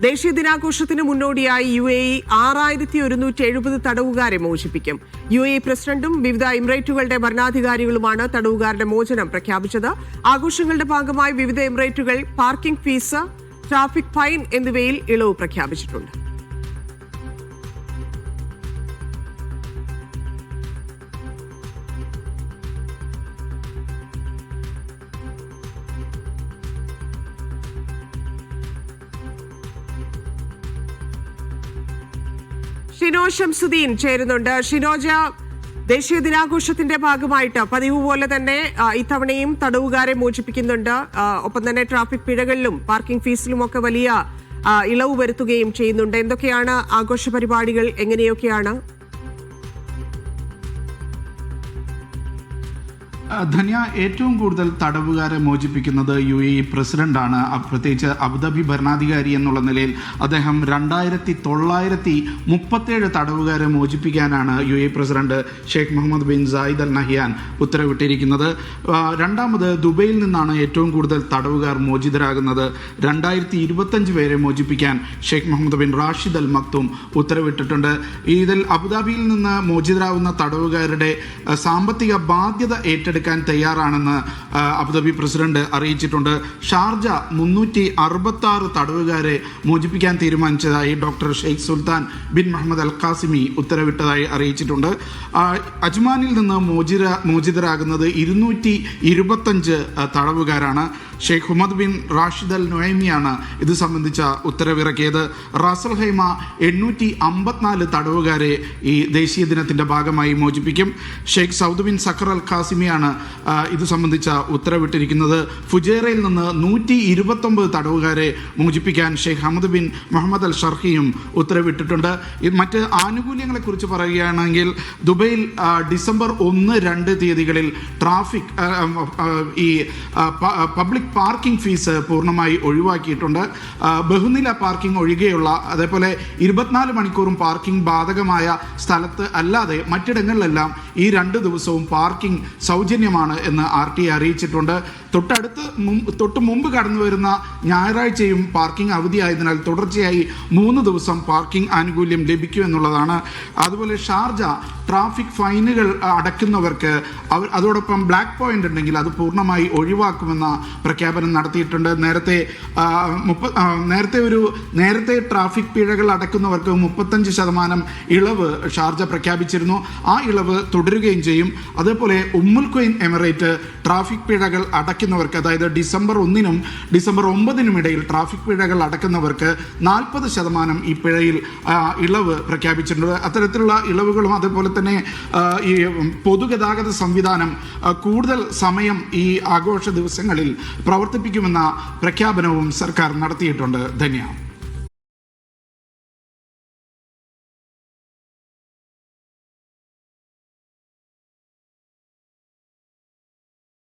ദേശീയ ദിനാഘോഷത്തിന് മുന്നോടിയായി U A E ആറായിരത്തി ഒരുന്നൂറ്റി എഴുപത് തടവുകാരെ മോചിപ്പിക്കും. യു എ പ്രസിഡന്റും വിവിധ എമിറേറ്റുകളുടെ ഭരണാധികാരികളുമാണ് തടവുകാരുടെ മോചനം പ്രഖ്യാപിച്ചത്. ആഘോഷങ്ങളുടെ ഭാഗമായി വിവിധ എമിറേറ്റുകൾ പാർക്കിംഗ് ഫീസ് ട്രാഫിക് ഫൈൻ എന്നിവയിൽ ഇളവ് പ്രഖ്യാപിച്ചിട്ടുണ്ട്. ഷിനോ ഷംസുദ്ദീൻ ചേരുന്നുണ്ട്. ഷിനോജ ദേശീയ ദിനാഘോഷത്തിന്റെ ഭാഗമായിട്ട് പതിവ് പോലെ തന്നെ ഇത്തവണയും തടവുകാരെ മോചിപ്പിക്കുന്നുണ്ട്. ഒപ്പം തന്നെ ട്രാഫിക് പിഴകളിലും പാർക്കിംഗ് ഫീസിലും ഒക്കെ വലിയ ഇളവ് വരുത്തുകയും ചെയ്യുന്നുണ്ട്. എന്തൊക്കെയാണ് ആഘോഷ പരിപാടികൾ? എങ്ങനെയൊക്കെയാണ്? ധന്യ ഏറ്റവും കൂടുതൽ തടവുകാരെ മോചിപ്പിക്കുന്നത് യു എ പ്രസിഡന്റാണ്. പ്രത്യേകിച്ച് അബുദാബി ഭരണാധികാരി എന്നുള്ള നിലയിൽ അദ്ദേഹം രണ്ടായിരത്തി തൊള്ളായിരത്തി മുപ്പത്തേഴ് തടവുകാരെ മോചിപ്പിക്കാനാണ് U A president Sheikh Mohammed bin Zayed Al Nahyan ഉത്തരവിട്ടിരിക്കുന്നത്. രണ്ടാമത് ദുബൈയിൽ നിന്നാണ് ഏറ്റവും കൂടുതൽ തടവുകാർ മോചിതരാകുന്നത്. രണ്ടായിരത്തി ഇരുപത്തഞ്ച് പേരെ മോചിപ്പിക്കാൻ Sheikh Mohammed bin Rashid Al Maktoum ഉത്തരവിട്ടിട്ടുണ്ട്. ഇതിൽ അബുദാബിയിൽ നിന്ന് മോചിതരാകുന്ന തടവുകാരുടെ സാമ്പത്തിക ബാധ്യത ഏറ്റെടുക്കാൻ തയ്യാറാണെന്ന് അബുദാബി പ്രസിഡന്റ് അറിയിച്ചിട്ടുണ്ട്. ഷാർജ മുന്നൂറ്റി അറുപത്തി ആറ് തടവുകാരെ മോചിപ്പിക്കാൻ തീരുമാനിച്ചതായി doctor Sheikh Sultan bin Mohammed Al Qasimi ഉത്തരവിട്ടതായി അറിയിച്ചിട്ടുണ്ട്. അജ്മാനിൽ നിന്ന് മോചിത മോചിതരാകുന്നത് ഇരുന്നൂറ്റി ഇരുപത്തഞ്ച് തടവുകാരാണ്. Sheikh Humaid bin Rashid Al നൊയമിയാണ് ഇത് സംബന്ധിച്ച ഉത്തരവിറക്കിയത്. റാസൽ ഹൈമ എണ്ണൂറ്റി അമ്പത്തിനാല് തടവുകാരെ ഈ ദേശീയ ദിനത്തിന്റെ ഭാഗമായി മോചിപ്പിക്കും. Sheikh Saud bin Saqr Al ഖാസിമിയാണ് ഇത് സംബന്ധിച്ച ഉത്തരവിട്ടിരിക്കുന്നത്. ഫുജേറയിൽ നിന്ന് നൂറ്റി ഇരുപത്തൊമ്പത് തടവുകാരെ മോചിപ്പിക്കാൻ Sheikh Hamad bin Mohammed Al ഷർഹിയും ഉത്തരവിട്ടിട്ടുണ്ട് മറ്റ് ആനുകൂല്യങ്ങളെക്കുറിച്ച് പറയുകയാണെങ്കിൽ ദുബൈയിൽ ഡിസംബർ ഒന്ന് രണ്ട് തീയതികളിൽ ട്രാഫിക് ഈ പബ്ലിക് പാർക്കിംഗ് ഫീസ് പൂർണമായി ഒഴിവാക്കിയിട്ടുണ്ട്. ബഹുനില പാർക്കിംഗ് ഒഴികെയുള്ള അതേപോലെ ഇരുപത്തിനാല് മണിക്കൂറും പാർക്കിംഗ് ബാധകമായ സ്ഥലത്ത് അല്ലാതെ മറ്റിടങ്ങളിലെല്ലാം ഈ രണ്ട് ദിവസവും പാർക്കിംഗ് സൗജന്യമാണ് എന്ന് ആർ ടി അറിയിച്ചിട്ടുണ്ട്. തൊട്ടടുത്ത് തൊട്ട് മുമ്പ് കടന്നു വരുന്ന ഞായറാഴ്ചയും പാർക്കിംഗ് അവധിയായതിനാൽ തുടർച്ചയായി മൂന്ന് ദിവസം പാർക്കിംഗ് ആനുകൂല്യം ലഭിക്കുമെന്നുള്ളതാണ് അതുപോലെ ഷാർജ ട്രാഫിക് ഫൈനുകൾ അടയ്ക്കുന്നവർക്ക് അവർ അതോടൊപ്പം ബ്ലാക്ക് പോയിന്റ് ഉണ്ടെങ്കിൽ അത് പൂർണമായി ഒഴിവാക്കുമെന്ന പ്രഖ്യാപനം നടത്തിയിട്ടുണ്ട്. നേരത്തെ മുപ്പ നേരത്തെ ഒരു നേരത്തെ ട്രാഫിക് പിഴകൾ അടക്കുന്നവർക്ക് മുപ്പത്തഞ്ച് ശതമാനം ഇളവ് ഷാർജ പ്രഖ്യാപിച്ചിരുന്നു. ആ ഇളവ് തുടരുകയും ചെയ്യും. അതേപോലെ ഉമ്മുൽ ക്വൈൻ എമിറേറ്റ് ട്രാഫിക് പിഴകൾ അടയ്ക്കുന്നവർക്ക് അതായത് ഡിസംബർ ഒന്നിനും ഡിസംബർ ഒമ്പതിനും ഇടയിൽ ട്രാഫിക് പിഴകൾ അടക്കുന്നവർക്ക് നാൽപ്പത് ശതമാനം ഈ പിഴയിൽ ഇളവ് പ്രഖ്യാപിച്ചിട്ടുണ്ട്. അത്തരത്തിലുള്ള ഇളവുകളും അതേപോലെ തന്നെ ഈ പൊതുഗതാഗത സംവിധാനം കൂടുതൽ സമയം ഈ ആഘോഷ ദിവസങ്ങളിൽ പ്രവർത്തിപ്പിക്കുമെന്ന പ്രഖ്യാപനവും സർക്കാർ നടത്തിയിട്ടുണ്ട് ധന്യ.